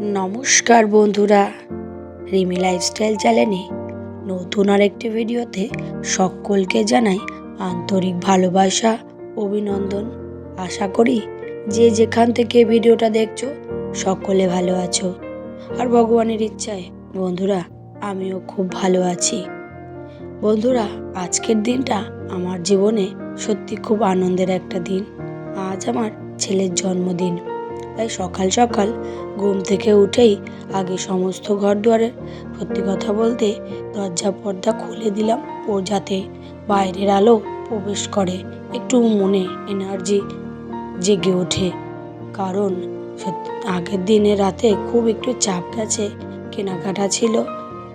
নমস্কার বন্ধুরা, রিমি লাইফস্টাইল চ্যানেলে নতুন আরেকটি ভিডিওতে সকলকে জানাই আন্তরিক ভালোবাসা, অভিনন্দন। আশা করি যে যেখান থেকে ভিডিওটা দেখছ, সকলে ভালো আছো। আর ভগবানের ইচ্ছায়, বন্ধুরা, আমিও খুব ভালো আছি। বন্ধুরা, আজকের দিনটা আমার জীবনে সত্যি খুব আনন্দের একটা দিন। আজ আমার ছেলের জন্মদিন। তাই সকাল সকাল ঘুম থেকে উঠেই আগে সমস্ত ঘর দুয়ারের সত্যি কথা বলতে দরজা পর্দা খুলে দিলাম ও যাতে বাইরের আলো প্রবেশ করে। একটু মনে এনার্জি জেগে ওঠে। কারণ সত্যি আগের দিনে রাতে খুব একটু চাপ গেছে, কেনাকাটা ছিল,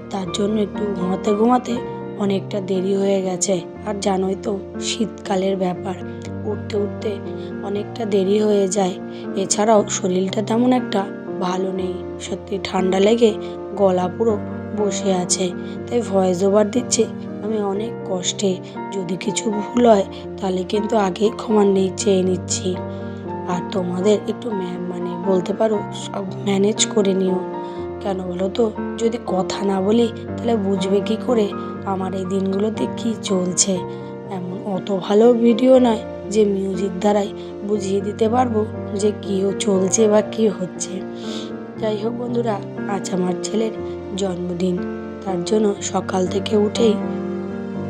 তার জন্য একটু ঘুমাতে ঘুমাতে অনেকটা দেরি হয়ে গেছে। আর জানোই তো, শীতকালের ব্যাপার। উঠতে উঠতে অনেকটা দেরি হয়ে যায়। এছাড়াও শরীরটা তেমন একটা ভালো নেই। সত্যি ঠান্ডা লেগে গলা পুরো বসে আছে। তাই ভয়েস ওভার দিচ্ছি আমি অনেক কষ্টে। যদি কিছু ভুল হয় তাহলে কিন্তু আগেই ক্ষমা নেই, চেয়ে নিচ্ছি। আর তোমাদের একটু ম্যাম মানে বলতে পারো, সব ম্যানেজ করে নিও। কেন বলো তো? যদি কথা না বলি তাহলে বুঝবে কি করে? আমার এই দিনগুলোতে কি চলছে? এমন অত ভালো ভিডিও নয় যে মিউজিক দ্বারাই বুঝিয়ে দিতে পারব যে কী চলছে বা কী হচ্ছে। যাই হোক বন্ধুরা, আজ আমার ছেলের জন্মদিন। তার জন্য সকাল থেকে উঠেই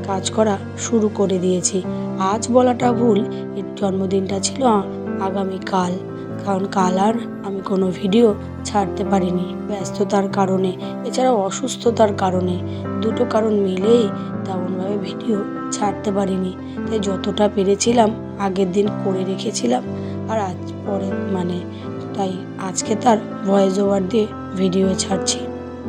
কাজ করা শুরু করে দিয়েছি। আজ বলাটা ভুল, এর জন্মদিনটা ছিল আগামীকাল। কারণ কাল আর আমি কোনো ভিডিও ছাড়তে পারিনি ব্যস্ততার কারণে, এছাড়াও অসুস্থতার কারণে। দুটো কারণ মিলেই তেমনভাবে ভিডিও ছাড়তে পারিনি। তাই যতটা পেরেছিলাম, আগের দিন করে রেখেছিলাম। আর আজ পরে মানে তাই আজকে তার ভয়েস ওভার দিয়ে ভিডিও ছাড়ছি।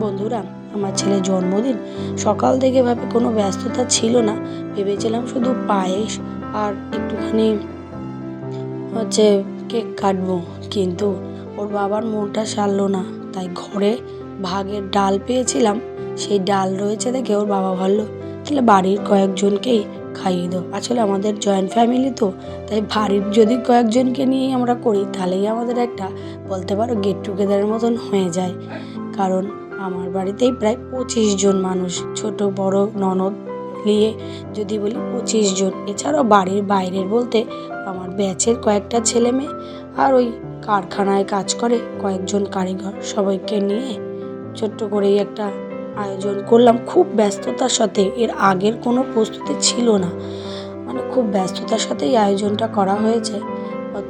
বন্ধুরা, আমার ছেলের জন্মদিন, সকাল থেকে ভাবে কোনো ব্যস্ততা ছিল না। ভেবেছিলাম শুধু পায়েস আর একটুখানি হচ্ছে কেক কাটবো। কিন্তু ওর বাবার মনটা সারলো না। তাই ঘরে ভাগের ডাল পেয়েছিলাম। সেই ডাল রয়েছে দেখে ওর বাবা ভাবলো তাহলে বাড়ির কয়েকজনকেই খাইয়ে দাও। আসলে আমাদের জয়েন্ট ফ্যামিলি তো, তাই বাড়ির যদি কয়েকজনকে নিয়েই আমরা করি, তাহলেই আমাদের একটা বলতে পারো গেট টুগেদারের মতন হয়ে যায়। কারণ আমার বাড়িতেই প্রায় পঁচিশ জন মানুষ, ছোট, বড়, ননদ নিয়ে যদি বলি পঁচিশ জন। এছাড়াও বাড়ির বাইরের বলতে আমার ব্যাচের কয়েকটা ছেলে মেয়ে আর ওই কারখানায় কাজ করে কয়েকজন কারিগর সবাইকে নিয়ে ছোট্ট করেই একটা আয়োজন করলাম খুব ব্যস্ততার সাথে। এর আগের কোনো প্রস্তুতি ছিল না। মানে খুব ব্যস্ততার সাথে এই আয়োজনটা করা হয়েছে।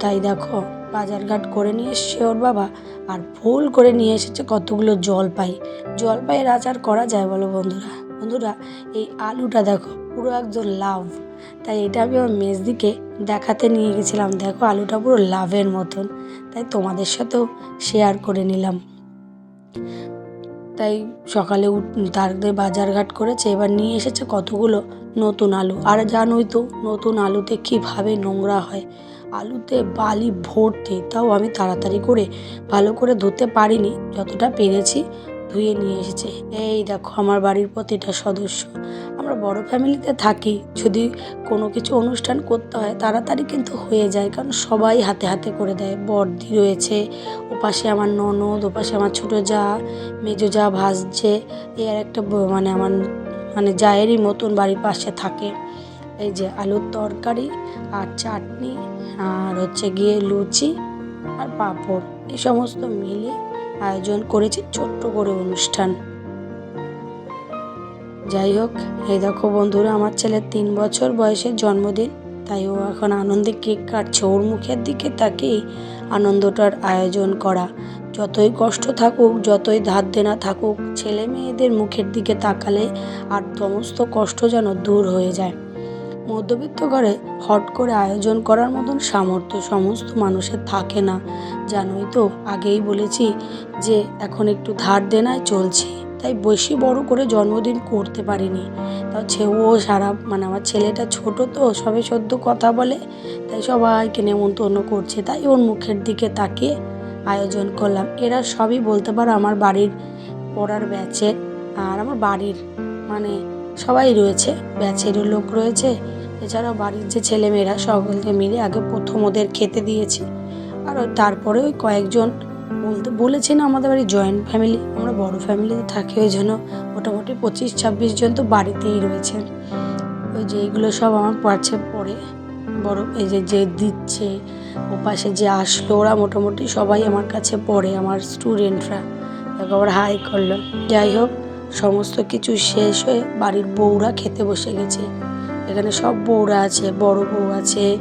তাই দেখো, বাজারঘাট করে নিয়ে এসছে ওর বাবা আর ভুল করে নিয়ে এসেছে কতগুলো জলপাই। জলপাইয়ের আচার করা যায় বলো বন্ধুরা? বন্ধুরা, এই আলুটা দেখো, পুরো একদম লাভ। তাই এটা আমি আমার মেজদিকে দেখাতে নিয়ে গেছিলাম। দেখো, আলুটা পুরো লাভের মতন। তাই তোমাদের সাথেও শেয়ার করে নিলাম। তাই সকালে উঠ, তারদের বাজারঘাট করেছে, এবার নিয়ে এসেছে কতগুলো নতুন আলু। আর জানোই তো নতুন আলুতে কীভাবে নোংরা হয়। আলুতে বালি ভর্তি, তাও আমি তাড়াতাড়ি করে ভালো করে ধুতে পারিনি, যতটা পেরেছি। ধুয়ে নিয়ে এসেছে। এই দেখো, আমার বাড়ির প্রতিটা সদস্য। আমরা বড় ফ্যামিলিতে থাকি। যদি কোনো কিছু অনুষ্ঠান করতে হয়, তাড়াতাড়ি কিন্তু হয়ে যায়, কারণ সবাই হাতে হাতে করে দেয়। বর্দি রয়েছে, ওপাশে আমার ননদ, ওপাশে আমার ছোটো যা, মেজো যা ভাসছে। এ আর একটা মানে আমার মানে জায়েরই মতন বাড়ির পাশে থাকে। এই যে আলুর তরকারি আর চাটনি, আর হচ্ছে গিয়ে লুচি আর পাঁপড়। এই সমস্ত মিলে আয়োজন করেছে ছোট্ট করে অনুষ্ঠান। যাই হোক, এই দেখো বন্ধুরা, আমার ছেলের তিন বছর বয়সের জন্মদিন, তাই ও এখন আনন্দে কেক কাটছে। ওর মুখের দিকে তাকেই আনন্দটার আয়োজন করা। যতই কষ্ট থাকুক, যতই ধার দেনা থাকুক, ছেলে মেয়েদের মুখের দিকে তাকালে আর সমস্ত কষ্ট যেন দূর হয়ে যায়। মধ্যবিত্ত ঘরে হট করে আয়োজন করার মতন সামর্থ্য সমস্ত মানুষের থাকে না। জানোই তো, আগেই বলেছি যে এখন একটু ধার দেনায় চলছি। তাই বেশি বড় করে জন্মদিন করতে পারিনি। তাও ছেও সারা মানে আমার ছেলেটা ছোট তো, সবে সদ্য কথা বলে, তাই সবাইকে নেমন্তন্ন করছে। তাই ওর মুখের দিকে তাকিয়ে আয়োজন করলাম। এরা সবই বলতে পারো আমার বাড়ির পড়ার ব্যাচের আর আমার বাড়ির মানে সবাই রয়েছে, ব্যাচেরও লোক রয়েছে। এছাড়াও বাড়ির যে ছেলেমেয়েরা সকলকে মিলে আগে প্রথম ওদের খেতে দিয়েছি। আর তারপরে ওই কয়েকজন বলতে বলেছি না আমাদের বাড়ি জয়েন্ট ফ্যামিলি আমরা বড় ফ্যামিলিতে থাকি ওই জন্য মোটামুটি পঁচিশ ছাব্বিশ জন তো বাড়িতেই রয়েছে ওই যে এইগুলো সব আমার পাচ্ছে পরে বড় এই যে যে দিচ্ছে, ও পাশে যে আসলো, ওরা মোটামুটি সবাই আমার কাছে পড়ে, আমার স্টুডেন্টরা একবার হাই করল। যাই হোক সমস্ত কিছু শেষ হয়ে বাড়ির বউরা খেতে বসে গেছে। এখানে সব বউরা আছে, বড় বউ আছে,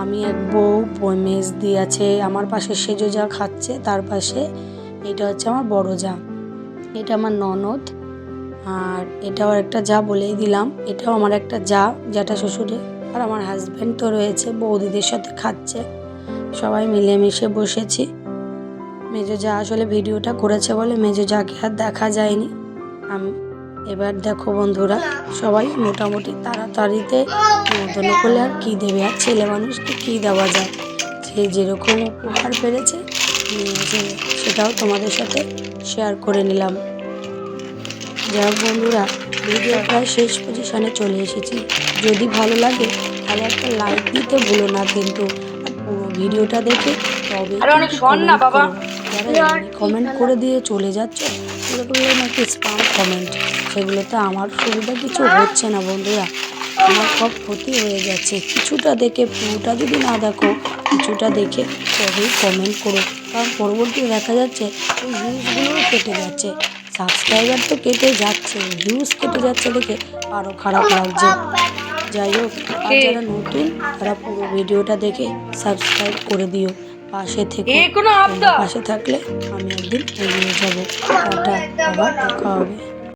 আমি এক বউ বই মেজ দি আছে, আমার পাশে সেজো যা খাচ্ছে, তার পাশে এটা হচ্ছে আমার বড় যা। এটা আমার ননদ, আর এটাও একটা যা বলেই দিলাম, এটাও আমার একটা যা জ্যাঠা শ্বশুরে আর আমার হাজব্যান্ড তো রয়েছে, বৌদিদের সাথে খাচ্ছে। সবাই মিলেমিশে বসেছি। মেজো যা আসলে ভিডিওটা করেছে বলে মেজো যাকে আর দেখা যায়নি। আমি। এবার দেখো বন্ধুরা সবাই মোটামুটি তাড়াতাড়িতে নেমন্তন্ন করলে আর কী দেবে? আর ছেলে মানুষকে কী দেওয়া যায়? যে যেরকম উপহার পেরেছে সেটাও তোমাদের সাথে শেয়ার করে নিলাম। যাই বন্ধুরা ভিডিও প্রায় শেষ পজিশনে চলে এসেছি। যদি ভালো লাগে তাহলে একটা লাইক দিতে ভুলো না কিন্তু। পুরো ভিডিওটা দেখে তবে। কমেন্ট করে। দিয়ে চলে যাচ্ছ এগুলো নাকি স্পাম কমেন্ট। সেগুলোতে আমার সুবিধা কিছু হচ্ছে না বন্ধুরা। আমার সব ক্ষতি হয়ে যাচ্ছে। কিছুটা দেখে পুরোটা যদি না দেখো কিছুটা দেখে তবেই কমেন্ট করো। কারণ পরবর্তী দেখা যাচ্ছে ওই ভিউজগুলোও কেটে যাচ্ছে। সাবস্ক্রাইবার তো কেটে যাচ্ছে ভিউজ কেটে যাচ্ছে দেখে আরও খারাপ লাগছে। যাই হোক আর যারা নতুন তারা পুরো ভিডিওটা দেখে সাবস্ক্রাইব করে দিও। পাশে থেকে? পাশে থাকলে আমি একদিন এগিয়ে যাব টাটা আবার দেখা হবে